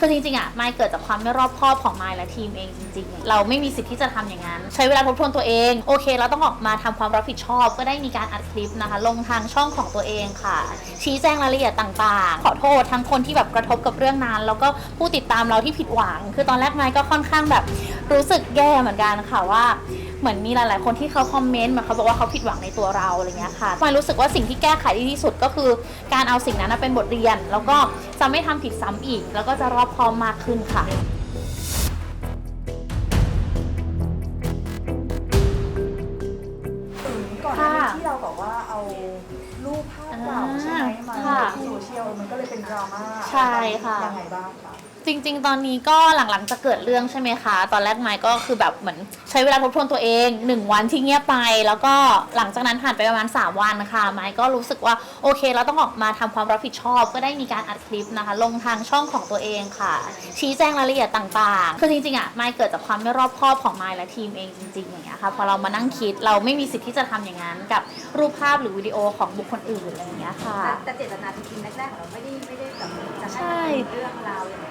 คือจริงๆอะไม่เกิดจากความไม่รอบคอบของไมล์และทีมเองจริงๆ เราไม่มีสิทธิ์ที่จะทำอย่างนั้น ใช้เวลาทบทวนตัวเอง โอเค เราต้องออกมาทำความรับผิดชอบ ก็ได้มีการอัดคลิปนะคะ ลงทางช่องของตัวเองค่ะ ชี้แจงรายละเอียดต่างๆ ขอโทษทั้งคนที่แบบกระทบกับเรื่องนั้น แล้วก็ผู้ติดตามเราที่ผิดหวัง คือตอนแรกไมล์ก็ค่อนข้างแบบรู้สึกแย่เหมือนกันค่ะว่า เหมือนมีหลาย ๆ คนที่เขาคอมเมนต์มาเขาบอกว่าเขาผิดหวังในตัวเราอะไรเงี้ยค่ะมายรู้สึกว่าสิ่งที่แก้ไขดีที่สุดก็คือ การเอาสิ่งนั้นนะเป็นบทเรียน แล้วก็จะไม่ทำผิดซ้ำอีก แล้วก็จะรอบคอบมากขึ้นค่ะอืมก่อนหน้านี้ที่เราบอกว่าเอารูปภาพเก่าใช่ไหมมาค่ะในโซเชียลมันก็เลยเป็นดราม่าใช่ค่ะยังไงบ้างคะ จริง ๆ ตอนนี้ก็หลังๆจะเกิดเรื่องใช่ไหมคะ ตอนแรกไมค์ก็คือแบบเหมือนใช้เวลาทบทวนตัวเอง1วันที่เงียบไป แล้วก็หลังจากนั้นผ่านไปประมาณ 3 วันนะคะไมค์ก็รู้สึกว่าโอเค เราต้องออกมาทำความรับผิดชอบ ก็ได้มีการอัดคลิปนะคะ ลงทางช่องของตัวเองค่ะ ชี้แจงรายละเอียดต่างๆ คือจริงๆอะไมค์เกิดจากความไม่รอบคอบของไมค์และทีมเองจริงๆอย่างเงี้ยค่ะพอเรามานั่งคิดเราไม่มีสิทธิ์ที่จะทำอย่างนั้นกับรูปภาพหรือวิดีโอของบุคคลอื่นอะไรอย่างเงี้ยค่ะแต่เจตนาจริงๆแรกๆของเราไม่ได้ไม่ได้แบบจะให้เรื่องราวอย่างไร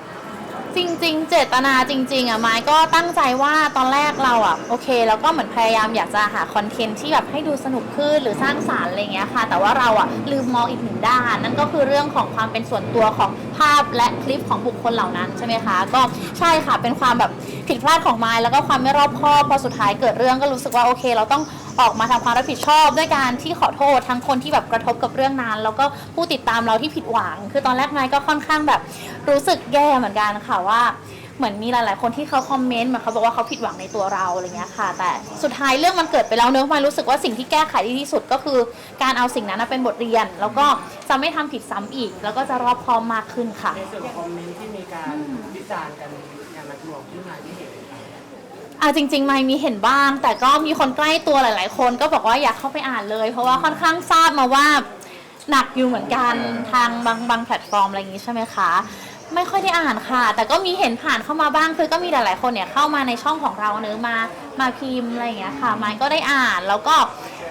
จริง ๆ เจตนาจริง ๆอะไม้ก็ตั้งใจว่าตอนแรกเราอะโอเค แล้วก็เหมือนพยายามอยากจะหาคอนเทนต์ที่แบบให้ดูสนุกขึ้นหรือสร้างสารรค์อะไรเงี้ยค่ะ แต่ว่าเราอะลืมมองอีกหนึ่งด้าน นั่นก็คือเรื่องของความเป็นส่วนตัวของภาพและคลิปของบุคคลเหล่านั้นใช่ไหมคะ ก็ใช่ค่ะเป็นความแบบผิดพลาดของไม้แล้วก็ความไม่รอบคอบพอสุดท้ายเกิดเรื่องก็รู้สึกว่าโอเค เราต้อง ออกมาทำความรับผิดชอบด้วยการที่ขอโทษทั้งคนที่แบบกระทบกับเรื่องนั้น แล้วก็ผู้ติดตามเราที่ผิดหวัง คือตอนแรกไม้ก็ค่อนข้างแบบรู้สึกแย่เหมือนกันค่ะว่าเหมือนมีหลาย ๆ คนที่เขาคอมเมนต์มาเขาบอกว่าเขาผิดหวังในตัวเราอะไรเงี้ยค่ะ แต่สุดท้ายเรื่องมันเกิดไปแล้วเนอะมายรู้สึกว่าสิ่งที่แก้ไขดีที่สุดก็คือการเอาสิ่งนั้นนะเป็นบทเรียน แล้วก็จะไม่ทำผิดซ้ำอีก แล้วก็จะรอบคอบมากขึ้นค่ะในส่วนของคอมเมนต์ที่มีการวิจารณ์กัน อ่าจริงๆไม่มีเห็นบ้าง แต่ก็มีคนใกล้ตัวหลาย ๆ คนก็บอกว่าอยากเข้าไปอ่านเลย เพราะว่าค่อนข้างทราบมาว่าหนักอยู่เหมือนกันทางบางบางแพลตฟอร์มอะไรอย่างนี้ใช่ไหมคะ ไม่ค่อยได้อ่านค่ะ แต่ก็มีเห็นผ่านเข้ามาบ้างคือก็มีหลาย ๆ คนเนี่ยเข้ามาในช่องของเราเนื้อะมามาพิมพ์อะไรอย่างเงี้ยค่ะไม้ก็ได้อ่านแล้วก็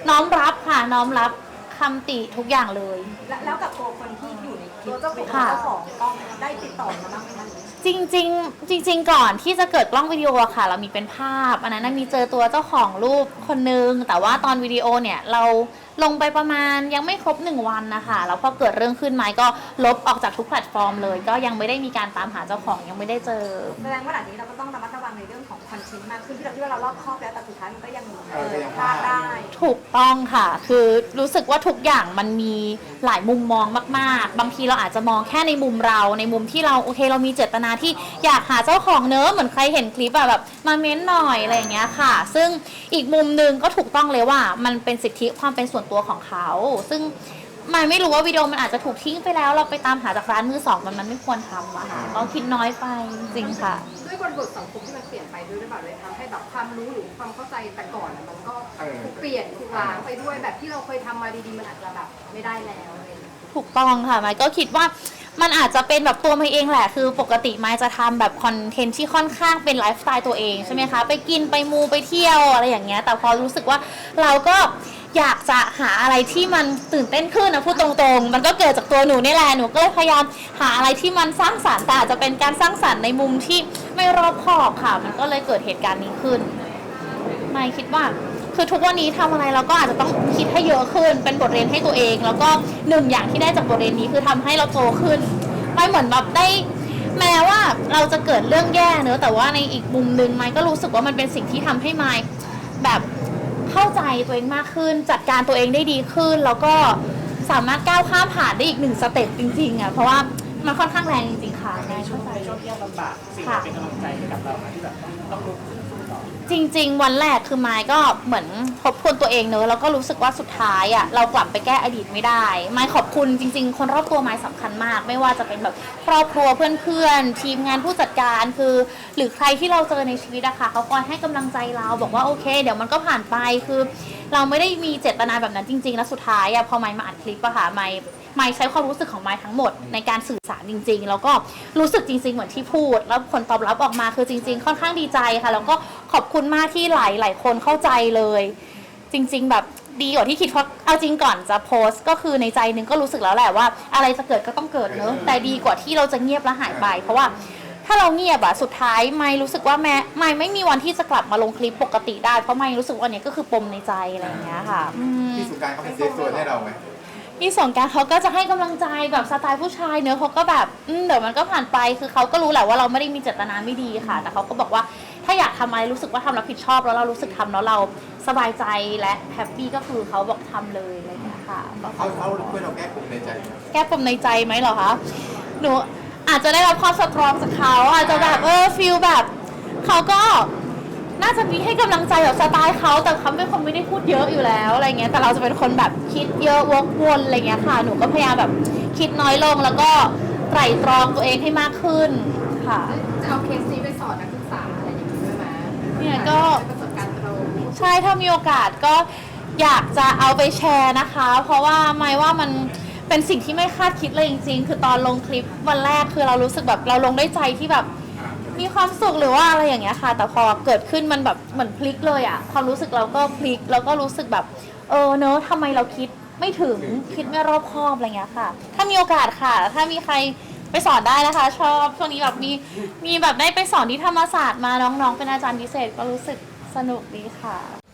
น้อมรับค่ะน้อมรับคำติทุกอย่างเลย แล้วแล้วกับตัวคนที่อยู่ในคลิปตัวเจ้าของค่ะเจ้าของกล้องได้ติดต่อมาบ้างไหมคะ จริงๆ จริง ๆ ก่อนที่จะเกิดกล้องวิดีโออะค่ะ เรามีเป็นภาพ อันนั้นนะมีเจอตัวเจ้าของรูปคนนึง แต่ว่าตอนวิดีโอเนี่ยเรา ลงไปประมาณยังไม่ครบหนึ่งวันนะคะแล้วพอเกิดเรื่องขึ้นไหมก็ลบออกจากทุกแพลตฟอร์มเลย ก็ยังไม่ได้มีการตามหาเจ้าของยังไม่ได้เจอ แสดงว่าหลังนี้เราก็ต้องระมัดระวังในเรื่องของคอนเทนต์มากขึ้นที่เราคิดว่าเรารอบคอบแล้วแต่สุดท้ายมันก็ยังเออก็ยังพลาดได้ ถูกต้องค่ะ คือรู้สึกว่าทุกอย่างมันมีหลายมุมมองมาก ๆ บางทีเราอาจจะมองแค่ในมุมเรา ในมุมที่เราโอเคเรามีเจตนาที่อยากหาเจ้าของเนอะเหมือนใครเห็นคลิปอะแบบมาเม้นหน่อยอะไรอย่างเงี้ยค่ะ ซึ่งอีกมุมหนึ่งก็ถูกต้องเลยว่ามันเป็นสิทธิความเป็นส่วนตัวของเขา ซึ่งมันไม่รู้ว่าวิดีโอมันอาจจะถูกทิ้งไปแล้ว เราไปตามหาจากร้านมือสองมันมันไม่ควรทำอะค่ะก็คิดน้อยไปจริงค่ะ ด้วยบริบทสังคมที่มันเปลี่ยนไปด้วยหรือเปล่าเลยทำให้แบบความรู้หรือความเข้าใจแต่ก่อนอะมันก็เออ ถูกเปลี่ยนถูกล้างไปด้วยแบบที่เราเคยทำมาดีๆมันอาจจะแบบไม่ได้แล้วอะไรอย่างเงี้ยถูกต้องค่ะไมค์ก็คิดว่ามันอาจจะเป็นแบบตัวไมค์เองแหละ คือปกติไมค์จะทำแบบคอนเทนต์ที่ค่อนข้างเป็นไลฟ์สไตล์ตัวเองใช่ไหมคะ ไปกินไปมูไปเที่ยวอะไรอย่างเงี้ย แต่พอรู้สึกว่าเราก็ อยากจะหาอะไรที่มันตื่นเต้นขึ้นนะพูดตรงๆ มันก็เกิดจากตัวหนูนี่แหละหนูก็เลยพยายามหาอะไรที่มันสร้างสรรค์แต่อาจจะเป็นการสร้างสรรค์ในมุมที่ไม่รอบคอบค่ะ มันก็เลยเกิดเหตุการณ์นี้ขึ้นไม่คิดว่าคือทุกวันนี้ทำอะไรเราก็อาจจะต้องคิดให้เยอะขึ้น เป็นบทเรียนให้ตัวเอง แล้วก็หนึ่งอย่างที่ได้จากบทเรียนนี้คือทำให้เราโตขึ้น ไม่เหมือนแบบได้ แม้ว่าเราจะเกิดเรื่องแย่เนอะแต่ว่าในอีกมุมหนึ่งไมค์ก็รู้สึกว่ามันเป็นสิ่งที่ทำให้ไมค์แบบ เข้าใจตัวเองมากขึ้น จัดการตัวเองได้ดีขึ้น แล้วก็สามารถก้าวข้ามผ่านได้อีกหนึ่งสเต็ปจริงๆอะเพราะว่ามันค่อนข้างแรงจริงๆค่ะในช่วงในช่วงที่ยากลำบากสิ่งที่เป็นกำลังใจให้กับเราที่แบบต้องลุกขึ้นสู้ จริง ๆ วันแรกคือไม้ก็เหมือนทบทวนตัวเองเนอะแล้วก็รู้สึกว่าสุดท้ายอะเรากลับไปแก้อดีตไม่ได้ไม้ขอบคุณจริง ๆ คนรอบตัวไม้สำคัญมาก ไม่ว่าจะเป็นแบบครอบครัวเพื่อนๆทีมงานผู้จัดการคือ หรือใครที่เราเจอในชีวิตอะค่ะเขาคอยให้กำลังใจเราบอกว่าโอเค เดี๋ยวมันก็ผ่านไปคือ เราไม่ได้มีเจตนาแบบนั้นจริง ๆ แล้วสุดท้ายอะพอไม้มาอัดคลิปอะค่ะไม้ ไม้ใช้ความรู้สึกของไม้ทั้งหมดในการสื่อสารจริง ๆ แล้วก็รู้สึกจริง ๆ เหมือนที่พูด แล้วผลตอบรับออกมาคือจริง ๆ ค่อนข้างดีใจค่ะ แล้วก็ขอบคุณมากที่หลายหลายคนเข้าใจเลย จริง ๆ แบบดีกว่าที่คิดเพราะเอาจริงก่อนจะโพสต์ก็คือในใจหนึงก็รู้สึกแล้วแหละว่า อะไรจะเกิดก็ต้องเกิดเนอะแต่ดีกว่าที่เราจะเงียบแล้วหายไป เพราะว่าถ้าเราเงียบอะสุดท้ายไม่รู้สึกว่าแม่ไม่ไม่มีวันที่จะกลับมาลงคลิปปกติได้เพราะไม่รู้สึกว่าเนี่ยก็คือปมในใจอะไรอย่างเงี้ยค่ะอืมพี่สงกรารเขาเป็นเซฟโซนให้เราไหม พี่สงกรารเขาก็จะให้กำลังใจแบบสไตล์ผู้ชายเนอะเขาก็แบบอืมเดี๋ยวมันก็ผ่านไปคือเขาก็รู้แหละว่าเราไม่ได้มีเจตนาไม่ดีค่ะ แต่เขาก็บอกว่าถ้าอยากทำอะไรรู้สึกว่าทำแล้วผิดชอบแล้วเรารู้สึกทำแล้วเราสบายใจและแฮปปี้ก็คือเขาบอกทำเลยอะไรอย่างเงี้ยค่ะก็เขาเขาช่วยเราแก้ปมในใจไหมแก้ปมในใจไหมเหรอคะ หนูอาจจะได้รับความสตรองจากเขาอาจจะแบบเออฟีลแบบ เขาก็ น่าจะมีให้กำลังใจแบบสไตล์เขาแต่เขาเป็นคนไม่ได้พูดเยอะอยู่แล้วอะไรเงี้ยแต่เราจะเป็นคนแบบคิดเยอะวกวนอะไรเงี้ยค่ะ หนูก็พยายามแบบคิดน้อยลงแล้วก็ไตร่ตรองตัวเองให้มากขึ้นค่ะ จะเอาเคสนี้ไปสอนนักศึกษาอะไรอย่างนี้ด้วยไหมเนี่ยก็เป็นประสบการณ์ตรงใช่ถ้ามีโอกาสก็อยากจะเอาไปแชร์นะคะ เพราะว่าไม่ว่ามันเป็นสิ่งที่ไม่คาดคิดเลยจริง ๆ คือตอนลงคลิปวันแรกคือเรารู้สึกแบบเราลงด้วยใจที่แบบ มีความสุขหรือว่าอะไรอย่างเงี้ยค่ะ แต่พอเกิดขึ้นมันแบบเหมือนพลิกเลยอะความรู้สึกเราก็พลิกแล้วก็รู้สึกแบบ เออเนอะทำไมเราคิดไม่ถึงคิดไม่รอบคอบอะไรเงี้ยค่ะ ถ้ามีโอกาสค่ะ ถ้ามีใครไปสอนได้นะคะ ชอบช่วงนี้แบบมีมีแบบได้ไปสอนที่ธรรมศาสตร์มาน้องๆ เป็นอาจารย์พิเศษก็รู้สึกสนุกดีค่ะ